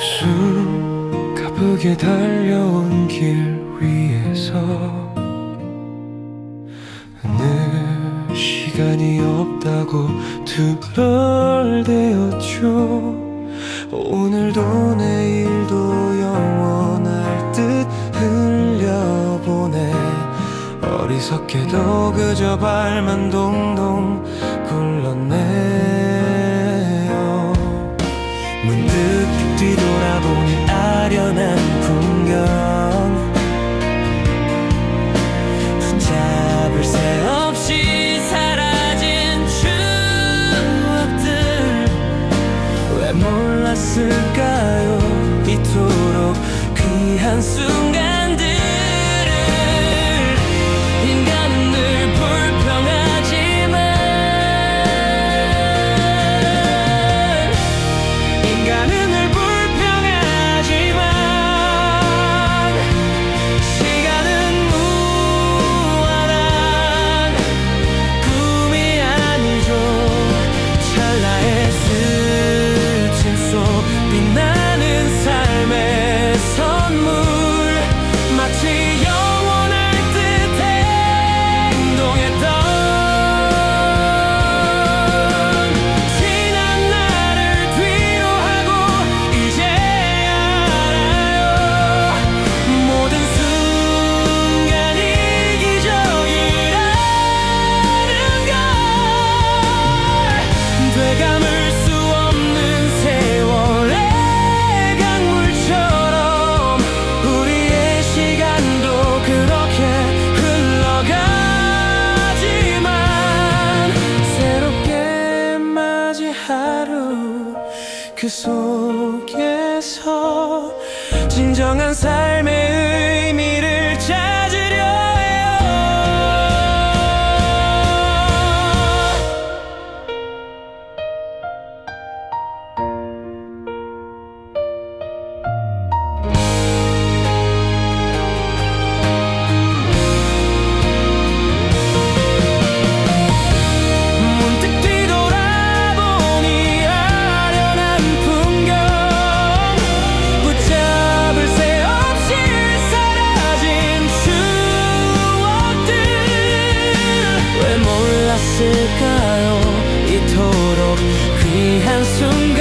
숨 가쁘게 달려온 길 위에서 늘 시간이 없다고 두절대었죠. 오늘도 내일도 영원할 듯 흘려보내. 어리석게도 그저 발만 동동 굴렀네. 이 한순간 그 속에서 진정한 삶의 있을까요? 이토록 귀한 순간.